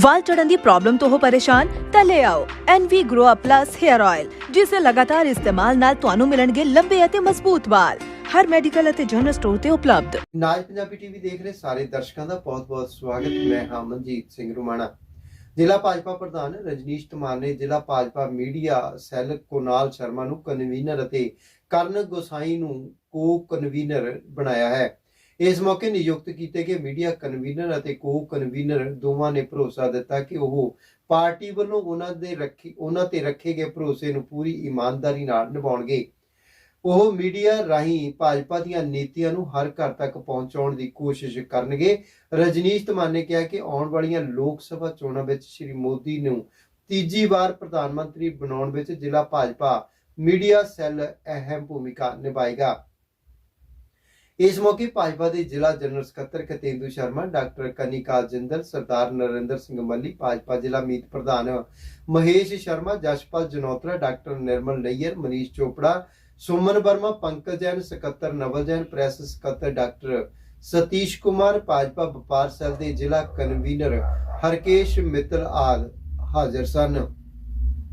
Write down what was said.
ਵਾਲ ਚੜਨ ਦੀ ਪ੍ਰੋਬਲਮ ਤੋਂ ਹੋ ਪਰੇਸ਼ਾਨ, ਤਾਂ ਲੈ ਆਓ NV Grow Up Plus Hair Oil ਜਿਸ ਦੇ ਲਗਾਤਾਰ ਇਸਤੇਮਾਲ ਨਾਲ ਤੁਹਾਨੂੰ ਮਿਲਣਗੇ ਲੰਬੇ ਅਤੇ ਮਜ਼ਬੂਤ ਵਾਲ। ਹਰ ਮੈਡੀਕਲ ਅਤੇ ਜਨਰਲ ਸਟੋਰ ਤੇ ਉਪਲਬਧ। ਨਾਜ ਪੰਜਾਬੀ ਟੀਵੀ ਦੇਖ ਰਹੇ ਸਾਰੇ ਦਰਸ਼ਕਾਂ ਦਾ ਬਹੁਤ-ਬਹੁਤ ਸਵਾਗਤ। ਮੈਂ ਹਾਂ ਮਨਜੀਤ ਸਿੰਘ ਰੁਮਾਣਾ। ਜ਼ਿਲ੍ਹਾ ਭਾਜਪਾ ਪ੍ਰਧਾਨ ਰਜਨੀਸ਼ ਧਮਾਨ ਨੇ ਜ਼ਿਲ੍ਹਾ ਭਾਜਪਾ ਮੀਡੀਆ ਸੈੱਲ ਕੋਨਾਲ ਸ਼ਰਮਾ ਨੂੰ ਕਨਵੀਨਰ ਅਤੇ ਕਰਨ ਗੋਸਾਈ ਨੂੰ ਕੋ ਕਨਵੀਨਰ ਬਣਾਇਆ ਹੈ। ਇਸ ਮੌਕੇ ਨਿਯੁਕਤ ਕੀਤੇ ਗਏ ਮੀਡੀਆ ਕਨਵੀਨਰ ਅਤੇ ਕੋ ਕਨਵੀਨਰ ਦੋਵਾਂ ਨੇ ਭਰੋਸਾ ਦਿੱਤਾ ਕਿ ਉਹ ਪਾਰਟੀ ਵੱਲੋਂ ਉਹਨਾਂ ਦੇ ਰੱਖੇ, ਉਹਨਾਂ ਤੇ ਰੱਖੇ ਗਏ ਭਰੋਸੇ ਨੂੰ ਪੂਰੀ ਇਮਾਨਦਾਰੀ ਨਾਲ ਨਿਭਾਉਣਗੇ। ਉਹ ਮੀਡੀਆ ਰਾਹੀਂ ਭਾਜਪਾ ਦੀਆਂ ਨੀਤੀਆਂ ਨੂੰ ਹਰ ਘਰ ਤੱਕ ਪਹੁੰਚਾਉਣ ਦੀ ਕੋਸ਼ਿਸ਼ ਕਰਨਗੇ। ਰਜਨੀਸ਼ ਧਮਾਨ ਨੇ ਕਿਹਾ ਕਿ ਆਉਣ ਵਾਲੀਆਂ ਲੋਕ ਸਭਾ ਚੋਣਾਂ ਵਿੱਚ ਸ੍ਰੀ ਮੋਦੀ ਨੂੰ ਤੀਜੀ ਵਾਰ ਪ੍ਰਧਾਨ ਮੰਤਰੀ ਬਣਾਉਣ ਵਿੱਚ ਜ਼ਿਲ੍ਹਾ ਭਾਜਪਾ ਮੀਡੀਆ ਸੈੱਲ ਅਹਿਮ ਭੂਮਿਕਾ ਨਿਭਾਏਗਾ। ਇਸ ਮੌਕੇ ਭਾਜਪਾ ਦੇ ਜ਼ਿਲ੍ਹਾ ਜਨਰਲ ਸਕੱਤਰ ਕਤੇਂਦੂ ਸ਼ਰਮਾ, ਡਾਕਟਰ ਕਨਿਕਾ ਜਿੰਦਲ, ਸਰਦਾਰ ਨਰਿੰਦਰ ਸਿੰਘ ਮੱਲੀ, ਭਾਜਪਾ ਜ਼ਿਲ੍ਹਾ ਮੀਤ ਪ੍ਰਧਾਨ ਮਹੇਸ਼ ਸ਼ਰਮਾ ਜਸ਼ਪਾਲ ਜਨੋਤਰਾ, ਡਾਕਟਰ ਨਿਰਮਲ ਨਈਅਰ, ਮਨੀਸ਼ ਚੋਪੜਾ, ਸੁਮਨ ਵਰਮਾ, ਪੰਕਜ ਜੈਨ ਸਕੱਤਰ ਨਵਲ ਜੈਨ ਪ੍ਰੈਸ ਸਕੱਤਰ ਡਾਕਟਰ ਸਤੀਸ਼ ਕੁਮਾਰ, ਭਾਜਪਾ ਵਪਾਰ ਸੈਲ ਦੇ ਜ਼ਿਲ੍ਹਾ ਕਨਵੀਨਰ ਹਰਕੇਸ਼ ਮਿੱਤਲ ਆਦ ਹਾਜ਼ਰ ਸਨ।